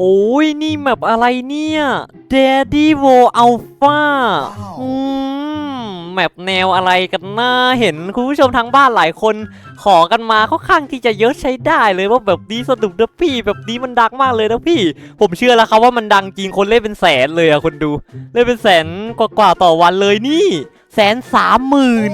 โอ้ยนี่แมปอะไรเนี่ย Daddy w o Alpha อืมแมปแนวอะไรกันนะเห็นคุณผู้ชมทางบ้านหลายคน ขอกันมาค่อนข้างที่จะเยอะใช้ได้เลยว่าแบบนี้สนุกนะพี่ แบบนี้มันดังมากเลยนะพี่ ผมเชื่อแล้วครับว่ามันดังจริงคนเล่นเป็นแสนเลยอะคนดู เล่นเป็นแสนกว่าๆต่อวันเลยนี่ แสนสามหมื่น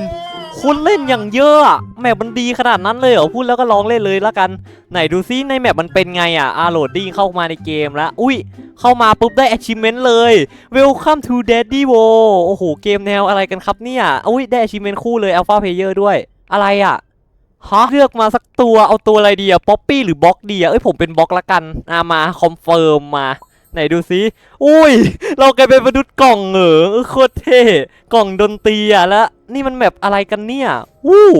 คนเล่นอย่างเยอะแมปมันดีขนาดนั้นเลยเหรอพูดแล้วก็ลองเล่นเลยละกัน ไหนดูซิในแมปมันเป็นไงอะอาโหลดดิ้งเข้ามาในเกมแล้ว อุ้ย เข้ามาปุ๊บได้ achievement เลย Welcome to Daddy w o โอ้โห เกมแนวอะไรกันครับเนี่ย อุ้ย ได้ achievement คู่เลย Alpha Player ด้วย อะไรอะฮะเลือกมาสักตัวเอาตัวอะไรดีอะป๊อปปี้หรือบล็อกดีอะเอ้ยผมเป็นบล็อกละกันอะมาคอมเฟิร์มมาไหนดูซิ อุ้ย เรากลายเป็นมนุษย์กล่องเหรอเออโคตรเท่ กล่องดนตรีอะแล้ว นี่มันแมปอะไรกันเนี่ยวู้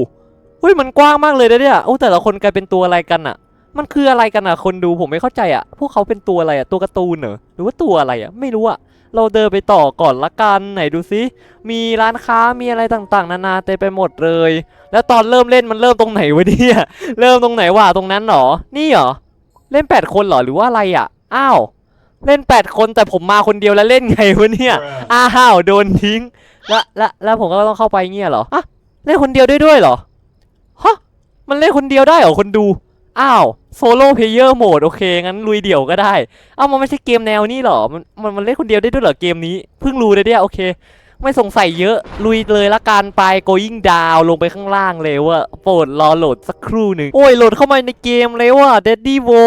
อุ้ยมันกว้างมากเลยนะเนี่ยโอ้แต่ละคนกลายเป็นตัวอะไรกันอะมันคืออะไรกันอะคนดูผมไม่เข้าใจอะพวกเขาเป็นตัวอะไรอะตัวการ์ตูนเหรอหรือว่าตัวอะไรอะไม่รู้อะเราเดินไปต่อก่อนละกันไหนดูซิมีร้านค้ามีอะไรต่างๆ นานาเต็มไปหมดเลย แล้วตอนเริ่มเล่นมันเริ่มตรงไหนวะเนี่ยเริ่มตรงไหนวะตรงนั้นเหรอนี่เหรอเล่นแปดคนเหรอหรือว่าอะไรอะอ้าว เล่นแปดคนแต่ผมมาคนเดียวแล้วเล่นไงวะเนี่ย อ้าวโดนทิ้ง แล้วแล้วแล้วผมก็ต้องเข้าไปเงี้ยเหรออะเล่นคนเดียวได้ด้วยเหรอ ฮะ มันเล่นคนเดียวได้เหรอคนดู อ้าวโซโล่เพลเยอร์โหมดโอเค งั้นลุยเดี่ยวก็ได้ เอ้ามันไม่ใช่เกมแนวนี้เหรอ มันมันมันเล่นคนเดียวได้ด้วยเหรอเกมนี้ เพิ่งรู้เลยเนี่ยโอเค ไม่สงสัยเยอะลุยเลยละกันไป going down ลงไปข้างล่างเลยว่าโปรดรอโหลดสักครู่หนึ่งโอ้ยโหลดเข้ามาในเกมเลยว่ะ Daddy w o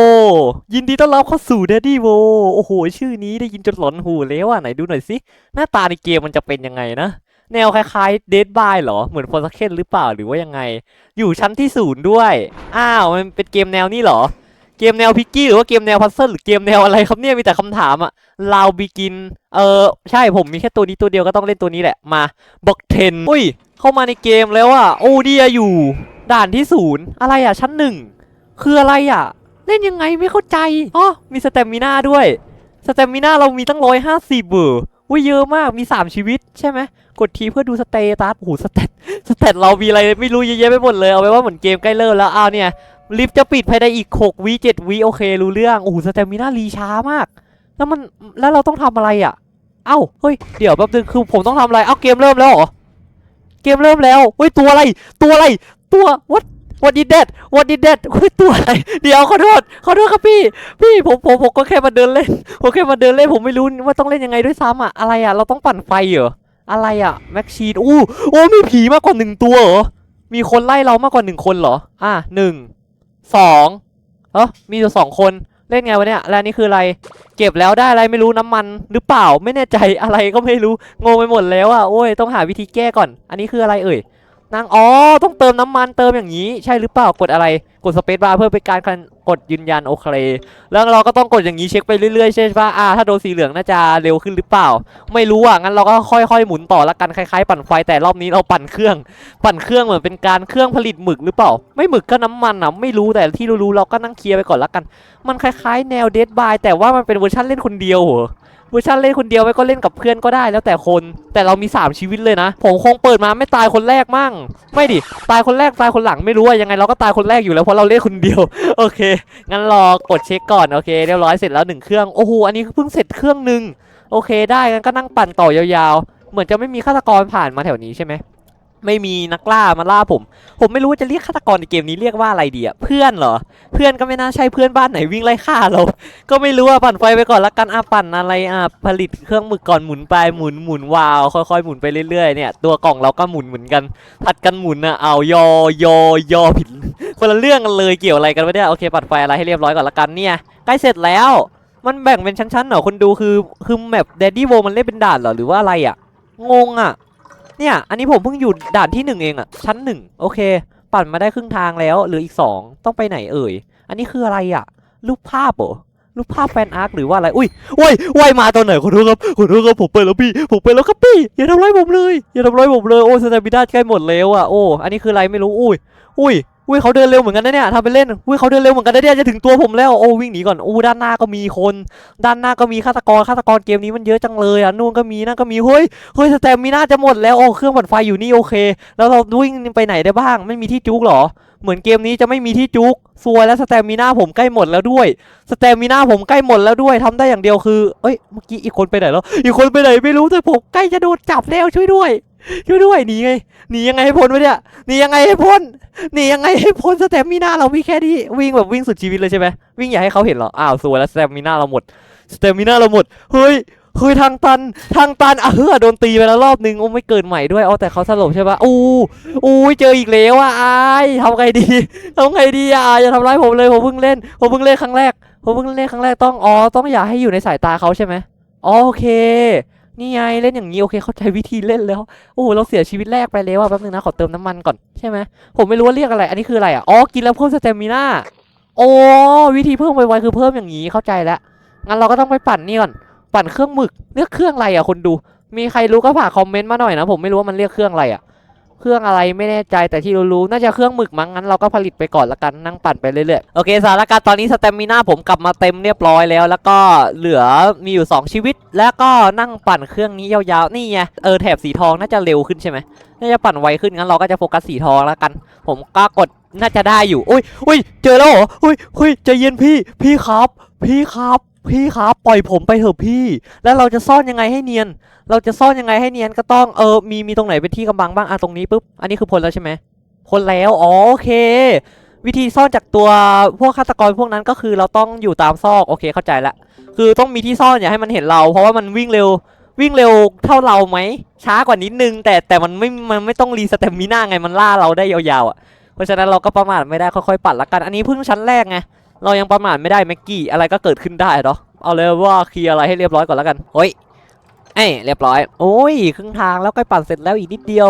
ยินดีต้อนรับเข้าสู่ Daddy w o โอ้โห ชื่อนี้ได้ยินจนหลอนหูแล้วอะไหนดูหน่อยสิ หน้าตาในเกมมันจะเป็นยังไงนะแนวคล้ายๆ Dead by เหรอ เหมือน f o r s a k e n หรือเปล่าหรือว่ายังไง อยู่ชั้นที่ศูนย์ด้วย อ้าว มันเป็นเกมแนวนี้เหรอ เกมแนวพิกกี้หรือว่าเกมแนวพัซเซิลหรือเกมแนวอะไรครับเนี่ยมีแต่คำถามอะ ลาวบิกิน เออใช่ผมมีแค่ตัวนี้ตัวเดียวก็ต้องเล่นตัวนี้แหละ มาบอกเทนอุ้ย เข้ามาในเกมแล้วอะโอ้เดียอยู่ ด่านที่ศูนย์อะไรอะชั้นหนึ่งคืออะไรอะเล่นยังไงไม่เข้าใจอ๋อมีสเตมิน่าด้วยสเตมิน่าเรามีตั้งร้อยห้าสิบเบอร์อุ้ยเยอะมากมีสามชีวิตใช่ไหมกดทีเพื่อดูสเตตัสโอ้โหสเตตสเตตเรามีอะไรไม่รู้เยอะแยะไปหมดเลยเอาไว้ว่าเหมือนเกมใกล้เลิกแล้วอ้าวเนี่ยลิฟต์จะปิดภายในอีก6วิ7วิโอเครู้เรื่องโอ้โหสเตมิน่ารีช้ามาก แล้วมันแล้วเราต้องทำอะไรอะ เอ้าเฮ้ยเดี๋ยวแป๊บนึงคือผมต้องทำอะไรเอ้าเกมเริ่มแล้วเหรอเกมเริ่มแล้วเฮ้ยตัวอะไร ตัวอะไร ตัว what what did that what did that เฮ้ยตัวอะไร เดี๋ยวขอโทษขอโทษครับพี่ พี่ผมผมผมก็แค่มาเดินเล่นผมแค่มาเดินเล่นผมไม่รู้ว่าต้องเล่นยังไงด้วยซ้ำอะอะไรอะเราต้องปั่นไฟเหรออะไรอะแม็กชีนอู้โอ้มีผีมากกว่าหนึ่งตัวเหรอมีคนไล่เรามากกว่าหนึ่งคนเหรอ อะหนึ่งสองเออมีอยู่สองคน เล่นไงวะเนี่ยแล้วนนี่คืออะไร เก็บแล้วได้อะไรไม่รู้น้ำมัน หรือเปล่าไม่แน่ใจอะไรก็ไม่รู้งงไปหมดแล้วอะโอ้ยต้องหาวิธีแก้ก่อน อันนี้คืออะไรเอ่ยนางอ๋อต้องเติมน้ำมันเติมอย่างนี้ ใช่หรือเปล่ากดอะไรกดสเปซบาร์เพื่อเป็นการ กดยืนยันโอเค แล้วเราก็ต้องกดอย่างนี้เช็คไปเรื่อยๆใช่ปะอ่าถ้าโดนสีเหลืองน่าจะเร็วขึ้นหรือเปล่า ไม่รู้อะงั้นเราก็ค่อยๆหมุนต่อละกันคล้ายๆปั่นไฟแต่รอบนี้เราปั่นเครื่อง ปั่นเครื่องเหมือนเป็นการเครื่องผลิตหมึกหรือเปล่า ไม่หมึกก็น้ำมันอะไม่รู้แต่ที่รู้ๆเราก็นั่งเคลียร์ไปก่อนละกัน มันคล้ายๆ แนวเดดบายแต่ว่ามันเป็นเวอร์ชันเล่นคนเดียวเหรอ เวอร์ชันเล่นคนเดียวไว้ก็เล่นกับเพื่อนก็ได้แล้วแต่คนแต่เรามี 3 ชีวิตเลยนะ ผมคงเปิดมาไม่ตายคนแรกมั่ง ไม่ดิ ตายคนแรกตายคนหลังไม่รู้ว่ายังไงเราก็ตายคนแรกอยู่แล้วเพราะเราเล่นคนเดียว โอเค งั้นรอกดเช็คก่อน โอเคเรียบร้อยเสร็จแล้วหนึ่งเครื่อง โอ้โห อันนี้เพิ่งเสร็จเครื่องหนึ่งโอเค ได้งั้นก็นั่งปั่นต่อยาวๆ เหมือนจะไม่มีฆาตกรผ่านมาแถวนี้ใช่ไหม ไม่มีนักล่ามาล่าผม ผมไม่รู้ว่าจะเรียกฆาตกรในเกมนี้เรียกว่าอะไรดีอะเพื่อนเหรอ เพื่อนก็ไม่น่าใช่เพื่อนบ้านไหนวิ่งไล่ฆ่าเรา ก็ไม่รู้อะปั่นไฟไปก่อนละกันอะปั่นอะไรอะผลิตเครื่องมึกก่อนหมุนไปหมุนหมุนวาวค่อยๆหมุนไปเรื่อยๆเนี่ยตัวกล่องเราก็หมุนเหมือนกันผัดกันหมุนอะเอายอยอยอผิดคนละเรื่องกันเลยเกี่ยวอะไรกันวะเนี่ยโอเคปั่นไฟอะไรให้เรียบร้อยก่อนละกันเนี่ยใกล้เสร็จแล้ว มันแบ่งเป็นชั้นๆเหรอคนดูคือคือแมป Daddy w o มันเล่นเป็นด่านเหรอหรือว่าอะไรอะงงอะ เนี่ย อันนี้ผมเพิ่งอยู่ด่านที่หนึ่งเองอะชั้นหนึ่งโอเค ปั่นมาได้ครึ่งทางแล้วเหลืออีกสองต้องไปไหนเอ่ย อันนี้คืออะไรอะรูปภาพเหรอรูปภาพแฟนอาร์คหรือว่าอะไร อุ้ยว้ยว้ยมาตอนไหนขอโทษครับขอโทษครับผมไปแล้วพี่ ผมไปแล้วครับพี่ อย่าทำร้ายผมเลย อย่าทำร้ายผมเลย โอ้สแตมิด้าใกล้หมดแล้วอะ โอ้ อันนี้คืออะไรไม่รู้ อุ้ย อุ้ย อุ้ยเขาเดินเร็วเหมือนกันนะเนี่ยทำไปเล่นอุ้ยเขาเดินเร็วเหมือนกันนะเนี่ยจะถึงตัวผมแล้วโอ้วิ่งหนีก่อนโอ้ด้านหน้าก็มีคน ด้านหน้าก็มีฆาตกรฆาตกรเกมนี้มันเยอะจังเลยอะนู่นก็มีนั่นก็มีเฮ้ยเฮ้ยสเตมิน่าจะหมดแล้วโอ้เครื่องปั่นไฟอยู่นี่โอเค แล้วเราวิ่งไปไหนได้บ้าง ไม่มีที่จุกเหรอ เหมือนเกมนี้จะไม่มีที่จุกซวยและสเตมิน่าผมใกล้หมดแล้วด้วยสเตมิน่าผมใกล้หมดแล้วด้วยทำได้อย่างเดียวคือเอ้ยเมื่อกี้อีกคนไปไหนแล้ว อีกคนไปไหนไม่รู้แต่ผมใกล้จะโดนจับแล้วช่วยด้วย ช่วยด้วยหนีไงหนียังไงให้พ้นวะเนี่ยหนียังไงให้พ้นหนียังไงให้พ้นสเตมิน่าเรามีแค่นี้วิ่งแบบวิ่งสุดชีวิตเลยใช่ไหมวิ่งอย่าให้เขาเห็นเหรออ้าวสวยแล้วสเตมิน่าเราหมดสเตมิน่าเราหมดเฮ้ยเฮ้ยทางตันทางตันอะเฮ้อโดนตีไปแล้วรอบนึงโอ้ไม่เกิดใหม่ด้วยเอาแต่เขาสลบใช่ปะอู้อู้เจออีกแล้วอะอายทำไงดีทำไงดีอะอย่าทำร้ายผมเลยผมเพิ่งเล่นผมเพิ่งเล่นครั้งแรกผมเพิ่งเล่นครั้งแรกต้องอ๋อต้องอย่าให้อยู่ในสายตาเขาใช่ไหมอ๋อโอเค นี่ไงเล่นอย่างนี้โอเคเข้าใจวิธีเล่นแล้วโอ้โหเราเสียชีวิตแรกไปแล้วอะแป๊บนึงนะขอเติมน้ำมันก่อนใช่ไหมผมไม่รู้ว่าเรียกอะไร อันนี้คืออะไรอะอ๋อกินแล้วเพิ่มสเตมิน่าโอ้วิธีเพิ่มไวๆคือเพิ่มอย่างนี้เข้าใจแล้วงั้นเราก็ต้องไปปั่นนี่ก่อนปั่นเครื่องหมึกเลือกเครื่องอะไรอะคนดู มีใครรู้ก็ฝากคอมเมนต์มาหน่อยนะผมไม่รู้ว่ามันเรียกเครื่องอะไรอะ เครื่องอะไรไม่แน่ใจแต่ที่รู้ๆน่าจะเครื่องหมึกมั้งงั้นเราก็ผลิตไปก่อนละกันนั่งปั่นไปเรื่อยๆโอเคสถานการณ์ตอนนี้สเตมิน่าผมกลับมาเต็มเรียบร้อยแล้ว แล้วก็เหลือมีอยู่ 2 ชีวิต แล้วก็นั่งปั่นเครื่องนี้ยาวๆนี่ไงเออแถบสีทองน่าจะเร็วขึ้นใช่ไหมน่าจะปั่นไวขึ้นงั้นเราก็จะโฟกัสสีทองล้วกัน ผมก็กดน่าจะได้อยู่อุ้ยอุ้ยเจอแล้วเหรออุ้ยอุ้ยใจเย็นพี่พี่ครับ พี่ครับ พี่ครับปล่อยผมไปเถอะพี่ แล้วเราจะซ่อนยังไงให้เนียน เราจะซ่อนยังไงให้เนียนก็ต้องเออมีมีตรงไหนเป็นที่กำบังบ้างอะตรงนี้ปุ๊บอันนี้คือพ้นแล้วใช่ไหมพ้นแล้วอ๋อโอเค วิธีซ่อนจากตัวพวกฆาตกรพวกนั้นก็คือเราต้องอยู่ตามซอกโอเคเข้าใจละคือต้องมีที่ซ่อนอย่าให้มันเห็นเรา เพราะว่ามันวิ่งเร็ววิ่งเร็วเท่าเราไหมช้ากว่านิดนึง แต่แต่มันไม่มันไม่ต้องรีสเตมมิน่าไงมันล่าเราได้ยาวๆอะเพราะฉะนั้นเราก็ประมาทไม่ได้ค่อยๆปัดละกันอันนี้เพิ่งชั้นแรกไง เรายังประมาทไม่ได้แม็กกี้อะไรก็เกิดขึ้นได้เนาะเอาเลยว่าเคลียร์อะไรให้เรียบร้อยก่อนและกันเฮ้ยเอ้เรียบร้อย โอ้ยครึ่งทางแล้วใกล้ปั่นเสร็จแล้วอีกนิดเดียว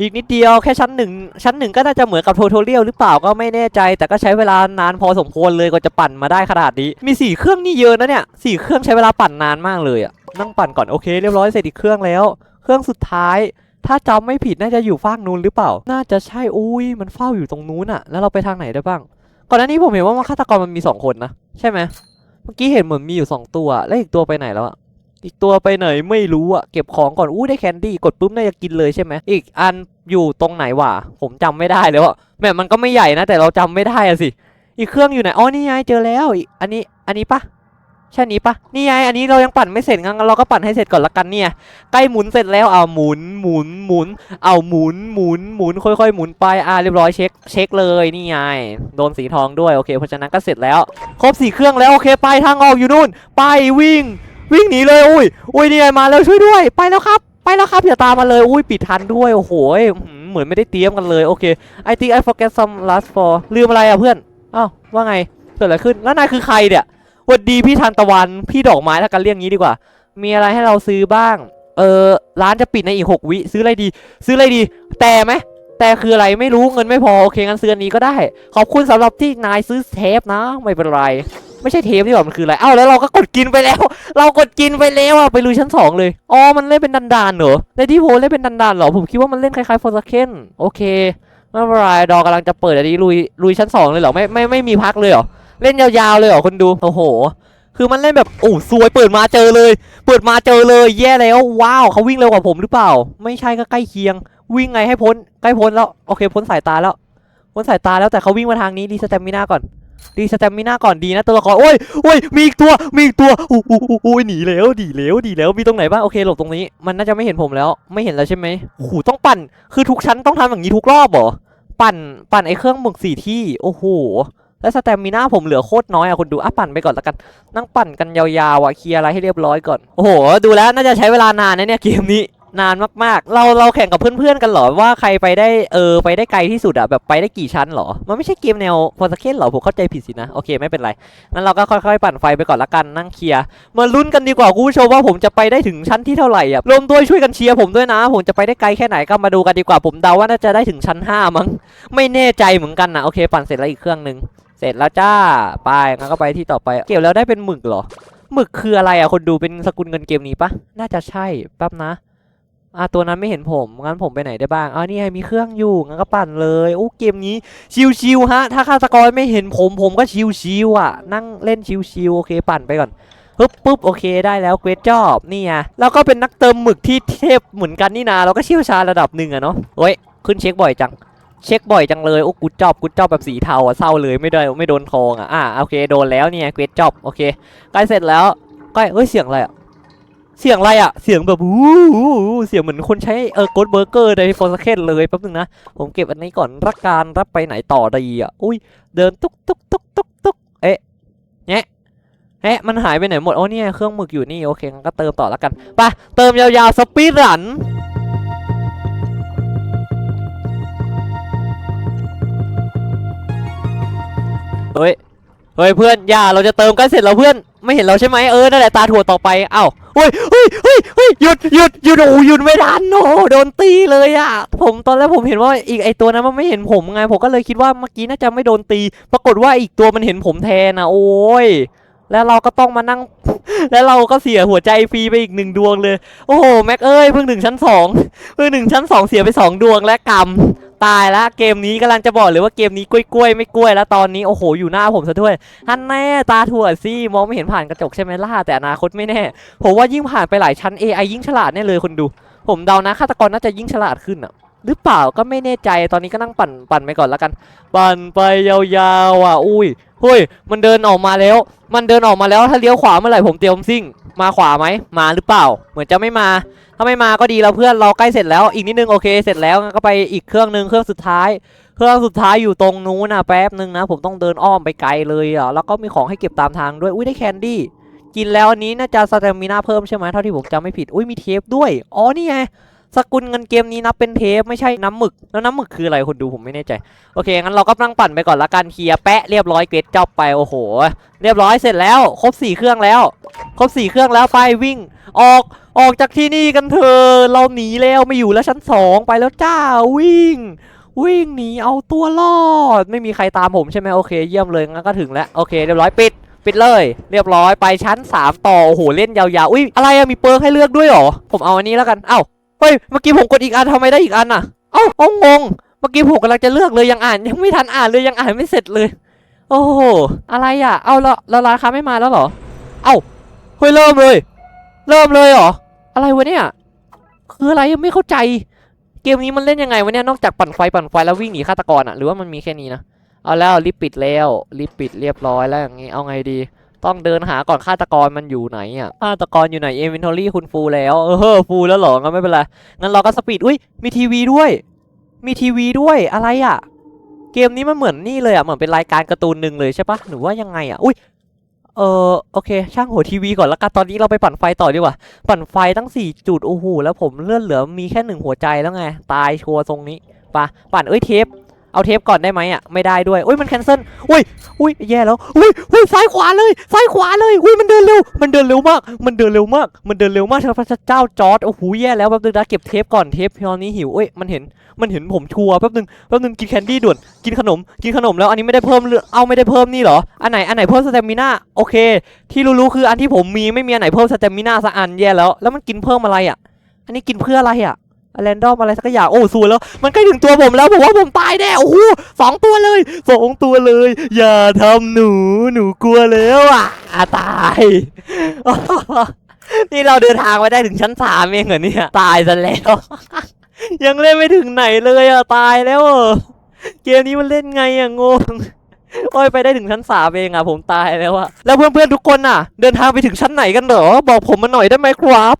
อีกนิดเดียวแค่ชั้นหนึ่งชั้นหนึ่งก็น่าจะเหมือนกับโทโทเรียลหรือเปล่าก็ไม่แน่ใจ แต่ก็ใช้เวลานานพอสมควรเลยกว่าจะปั่นมาได้ขนาดนี้มีสี่เครื่องนี่เยอะนะเนี่ยสี่เครื่องใช้เวลาปั่นนานมากเลยอะนั่งปั่นก่อนโอเคเรียบร้อยเสร็จอีกเครื่องแล้ว เครื่องสุดท้าย ถ้าจำไม่ผิดน่าจะอยู่ฟากนู้นหรือเปล่า น่าจะใช่อุ้ยมันเฝ้าอยู่ตรงนู้นอะแล้วเราไปทางไหนได้บ้าง ก่อนหน้านี้ผมเห็นว่าฆาตกรมันมีสองคนนะ ใช่ไหมเมื่อกี้เห็นเหมือนมีอยู่สองตัวแล้วอีกตัวไปไหนแล้วอะอีกตัวไปไหนไม่รู้อะเก็บของก่อนอู้ได้แคนดี้กดปุ๊บน่าจะกินเลยใช่ไหมอีกอันอยู่ตรงไหนวะผมจำไม่ได้เลยวะแม่มันก็ไม่ใหญ่นะแต่เราจำไม่ได้อะสิอีกเครื่องอยู่ไหนอ๋อนี่ไงเจอแล้วอีกอันนี้อันนี้ปะ ใช่นี้ปะนี่ไงอันนี้เรายังปั่นไม่เสร็จงั้นเราก็ปั่นให้เสร็จก่อนละกันเนี่ยใกล้หมุนเสร็จแล้วเอาหมุนหมุนหมุนเอาหมุนหมุนหมุนค่อยๆหมุนไปอ่าเรียบร้อยเช็คเช็คเลยนี่ไงโดนสีทองด้วยโอเคเพราะฉะนั้นก็เสร็จแล้ว ครบสี่เครื่องแล้วโอเคไปทางออกอยู่นู่น ไปวิ่ง วิ่งหนีเลยอุ้ยอุ้ยนี่ไงมาแล้วช่วยด้วย ไปแล้วครับ ไปแล้วครับอย่าตามมาเลยอุ้ยปิดทันด้วยโอ้โหเหมือนไม่ได้เตรียมกันเลยโอเค I think I forget some last for ลืมอะไรอะเพื่อนอ้าวว่าไงเกิดอะไรขึ้นแล้วนายคือใครเนี่ย วัดดีพี่ทันตะวัน พี่ดอกไม้แล้วกันเรียกงี้ดีกว่า มีอะไรให้เราซื้อบ้าง เออร้านจะปิดในอีกหกวิซื้ออะไรดี ซื้ออะไรดี แต่ไหมแต่คืออะไรไม่รู้เงินไม่พอโอเคงั้นซื้ออันนี้ก็ได้ ขอบคุณสำหรับที่นายซื้อเทปนะ ไม่เป็นไร ไม่ใช่เทปที่ว่ามันคืออะไรเอ้าแล้วเราก็กดกินไปแล้ว เรากดกินไปแล้วอะไปลุยชั้นสองเลยอ๋อมันเล่นเป็นดันๆเหรอในที่โพเล่นเป็นดันๆเหรอผมคิดว่ามันเล่นคล้ายๆฟร์สเคนโอเคไม่เป็นไรดอกำลังจะเปิดอันนี้ลุยลุยชั้นสองเลยเหรอไม่ไม่ไม่มีพักเลยเหรอ เล่นยาวๆเลยเหรอคนดู โอ้โห คือมันเล่นแบบโอ้สวยเปิดมาเจอเลย เปิดมาเจอเลยแย่แล้วว้าวเขาวิ่งเร็วกว่าผมหรือเปล่า ไม่ใช่ก็ใกล้เคียง วิ่งไงให้พ้นใกล้พ้นแล้วโอเคพ้นสายตาแล้วพ้นสายตาแล้วแต่เขาวิ่งมาทางนี้ดีสเตมิน่าก่อนดีสเตมิน่าก่อนดีนะตัวละครโอ้ยโอ้ยมีอีกตัวมีอีกตัวโอ้โหโอ้ยหนีแล้วดีแล้วดีแล้วมีตรงไหนบ้างโอเคหลบตรงนี้ มันน่าจะไม่เห็นผมแล้ว ไม่เห็นแล้วใช่ไหมโอ้โหต้องปั่น คือทุกชั้นต้องทำอย่างนี้ทุกรอบเหรอปั่นปั่นไอ้เครื่องหมึกสี่ที่ โอ้โห แล้วสเตมิน่าผมเหลือโคตรน้อยอะคนดูอะปั่นไปก่อนละกัน นั่งปั่นกันยาวๆอะเคลียร์อะไรให้เรียบร้อยก่อน โอ้โห ดูแล้วน่าจะใช้เวลานานนะเนี่ยเกมนี้นานมากๆ เราเราแข่งกับเพื่อนๆกันเหรอว่าใครไปได้เออไปได้ไกลที่สุดอะแบบไปได้กี่ชั้นเหรอ มันไม่ใช่เกมแนวพอสเคนเหรอผมเข้าใจผิดสินะโอเคไม่เป็นไรงั้นเราก็ค่อยๆปั่นไฟไปก่อนละกันนั่งเคลียร์มาลุ้นกันดีกว่าคุณผู้ชมว่าผมจะไปได้ถึงชั้นที่เท่าไหร่อะรวมด้วยช่วยกันเชียร์ผมด้วยนะ ผมจะไปได้ไกลแค่ไหนก็มาดูกันดีกว่าผมเดาว่าน่าจะได้ถึงชั้นห้ามั้งไม่แน่ใจเหมือนกันนะโอเคปั่นเสร็จแล้วอีกเครื่องนึง เสร็จแล้วจ้า ไปงั้นก็ไปที่ต่อไปเก็บแล้วได้เป็นหมึกเหรอ หมึกคืออะไรอะ คนดูเป็นสกุลเงินเกมนี้ปะน่าจะใช่แป๊บนะอะตัวนั้นไม่เห็นผม งั้นผมไปไหนได้บ้างอ๋อนี่ไงมีเครื่องอยู่ งั้นก็ปั่นเลย โอ้เกมนี้ชิวๆฮะ ถ้าฆาตกรไม่เห็นผมผมก็ชิวๆอะ นั่งเล่นชิวๆโอเคปั่นไปก่อนปึ๊บปุ๊บโอเคได้แล้วเกรดจอบนี่ไงแล้วก็เป็นนักเติมหมึกที่เทพเหมือนกันนี่นาเราก็เชี่ยวชาญระดับหนึ่งอะเนาะโอ้ยขึ้นเช็คบ่อยจัง เช็คบ่อยจังเลยโอ้กูจอบกูจอบแบบสีเทาอะเศร้าเลยไม่ได้ไม่โดนทองอะอะโอเคโดนแล้วเนี่ยเกรดจอบโอเคใกล้เสร็จแล้วใกล้เอ้ยเสียงอะไรอะเสียงอะไรอะเสียงแบบวู้วู้วู้เสียงเหมือนคนใช้เออโกดเบอร์เกอร์ในโฟร์สเคนเลยแป๊บนึงนะผมเก็บอันนี้ก่อนรักการรับไปไหนต่อดีอะอุ้ยเดินตุ๊กตุ๊กตุ๊กตุ๊กตุ๊กเอ๊ะแงะแอะมันหายไปไหนหมดโอ้เนี่ยเครื่องหมึกอยู่นี่โอเคงั้นก็เติมต่อแล้วกันไปเติมยาวๆสปีดรัน เฮ้ย เฮ้ยเพื่อนอย่าเราจะเติมกันเสร็จแล้วเพื่อน ไม่เห็นเราใช่ไหมเออ นั่นแหละตาถั่วต่อไป เอ้าเฮ้ยเฮ้ยเฮ้ยเฮ้ยหยุดหยุดหยุดโอ้หยุดไม่ทันโอ้โดนตีเลยอะ ผมตอนแรกผมเห็นว่าอีกไอตัวนั้นมันไม่เห็นผมไง ผมก็เลยคิดว่าเมื่อกี้น่าจะไม่โดนตี ปรากฏว่าอีกตัวมันเห็นผมแทนนะโอ้ยแล้วเราก็ต้องมานั่ง แล้วเราก็เสียหัวใจฟรีไปอีกหนึ่งดวงเลย โอ้โห แม็กเอ้ยเพิ่งถึงชั้นสองเพิ่งถึงชั้นสองเสียไปสองดวงและกรรม ตายละเกมนี้กำลังจะบอกเลยว่าเกมนี้กล้วยกล้วยๆไม่กล้วยแล้วตอนนี้โอ้โหอยู่หน้าผมซะด้วยท่านแน่ตาถั่วสิมองไม่เห็นผ่านกระจกใช่ไหมล่ะแต่อนาคตไม่แน่ผมว่ายิ่งผ่านไปหลายชั้น AI ยิ่งฉลาดแน่เลยคนดู ผมเดานะฆาตกรน่าจะยิ่งฉลาดขึ้นอะหรือเปล่าก็ไม่แน่ใจตอนนี้ก็นั่งปั่นปั่นไปก่อนแล้วกัน ปั่นไปยาวๆอะอุ้ยเฮ้ยมันเดินออกมาแล้ว มันเดินออกมาแล้วถ้าเลี้ยวขวาเมื่อไหร่ผมเตรียมซิ่ง มาขวาไหมมาหรือเปล่า เหมือนจะไม่มา ถ้าไม่มาก็ดีเราเพื่อนเราใกล้เสร็จแล้วอีกนิดนึงโอเคเสร็จแล้วงั้นก็ไปอีกเครื่องนึงเครื่องสุดท้าย เครื่องสุดท้ายอยู่ตรงนู้นนะแป๊บนึงนะ ผมต้องเดินอ้อมไปไกลเลยอะแล้วก็มีของให้เก็บตามทางด้วยอุ้ยได้แคนดี้กินแล้วอันนี้น่าจะสเตมินาเพิ่มใช่ไหมเท่าที่ผมจำไม่ผิดอุ้ยมีเทปด้วยอ๋อนี่ไง สกุลเงินเกมนี้นับเป็นเทปไม่ใช่น้ำหมึก แล้วน้ำหมึกคืออะไรคนดูผมไม่แน่ใจ โอเค งั้นเราก็นั่งปั่นไปก่อนละกันเคลียร์แปะเรียบร้อยเกรดจอบไปโอ้โห เรียบร้อยเสร็จแล้ว ครบสี่เครื่องแล้ว ครบสี่เครื่องแล้วไปวิ่ง ออกออกจากที่นี่กันเถอะเราหนีแล้วไม่อยู่แล้วชั้นสองไปแล้วจ้าวิ่งวิ่งหนีเอาตัวรอด ไม่มีใครตามผมใช่ไหมโอเค เยี่ยมเลยงั้นก็ถึงแล้วโอเคเรียบร้อยปิด ปิดเลย เรียบร้อยไปชั้น 3 ต่อโอ้โหเล่นยาวๆอุ้ยอะไรอะมีเปิร์กให้เลือกด้วยหรอผมเอาอันนี้แล้วกันเอ้า เฮ้ย เมื่อกี้ผมกดอีกอันทำไมได้อีกอันอะเอ้าเอางง เมื่อกี้ผมกำลังจะเลือกเลยยังอ่าน ยังไม่ทันอ่านเลยยังอ่านไม่เสร็จเลย โอ้โห อะไรอะเอาแล้วแล้วร้านค้าไม่มาแล้วเหรอ เอ้า เฮ้ยเริ่มเลย เริ่มเลยเหรอ อะไรวะเนี่ย คืออะไรยังไม่เข้าใจ เกมนี้มันเล่นยังไงวะเนี่ย นอกจากปั่นไฟปั่นไฟแล้ววิ่งหนีฆาตกรอะหรือว่ามันมีแค่นี้นะ เอาแล้วรีบปิดแล้วรีบปิดเรียบร้อยแล้วอย่างงี้ เอาไงดี ต้องเดินหาก่อนฆาตกรมันอยู่ไหนอะฆาตกรอยู่ไหนเอ v วนทอรี่คุณฟูลแล้ว เออฟูลแล้วเหรองั้นไม่เป็นไร งั้นเราก็สปีด อุ้ย มีทีวีด้วย มีทีวีด้วยอะไรอะ เกมนี้มันเหมือนนี่เลยอะ เหมือนเป็นรายการการ์ตูนหนึ่งเลยใช่ปะหรือว่ายังไงอะ อุ้ย เออโอเค ช่างหัวทีวีก่อนแล้วกันตอนนี้เราไปปั่นไฟต่อดีกว่า ปั่นไฟตั้ง4จุดโอ้โหแล้วผมเลื่อนเหลือมีแค่หนึ่งหัวใจแล้วไง ตายชัวร์ตรงนี้ปะปั่นเอ้ยเทป เอาเทปก่อนได้ไหมอะไม่ได้ด้วยอุ้ยมันแคนเซิลอุ้ยอุ้ยแย่แล้วอุ้ยอุ้ยซ้ายขวาเลยซ้ายขวาเลยอุ้ยมันเดินเร็ว มันเดินเร็วมาก มันเดินเร็วมาก มันเดินเร็วมากพระเจ้าจอร์ดโอ้โหแย่แล้วแป๊บนึงนะเก็บเทปก่อนเทปตอนนี้หิวเอ้ยมันเห็นมันเห็นผมชัวแป๊บนึงแป๊บนึงกินแคนดี้ด่วนกินขนมกินขนมแล้วอันนี้ไม่ได้เพิ่มเอดเอาไม่ได้เพิ่มนี่เหรออันไหนอันไหนเพิ่มสเตมิน่าโอเค ที่รู้ๆคืออันที่ผมมีไม่มีอันไหนเพิ่มสเตมิน่าสักอันแย่แล้วแล้วมันกินเพิ่มอะไรอะ อันนี้กินเพื่ออะไรอะ แรนดอมอะไรสักอย่างโอ้สวยแล้ว มันใกล้ถึงตัวผมแล้วผมว่าผมตายแน่โอ้โหสองตัวเลยสองตัวเลย อย่าทำหนูหนูกลัวแล้วอะตายนี่เราเดินทางมาได้ถึงชั้นสามเองเหรอเนี่ย ตายซะแล้ว ยังเล่นไม่ถึงไหนเลยอะตายแล้วเหรอเกมนี้มันเล่นไงอะงงโอ้ยไปได้ถึงชั้นสามเองอะผมตายแล้วอะแล้วเพื่อนๆทุกคนอะ เดินทางไปถึงชั้นไหนกันเหรอ บอกผมมาหน่อยได้ไหมครับ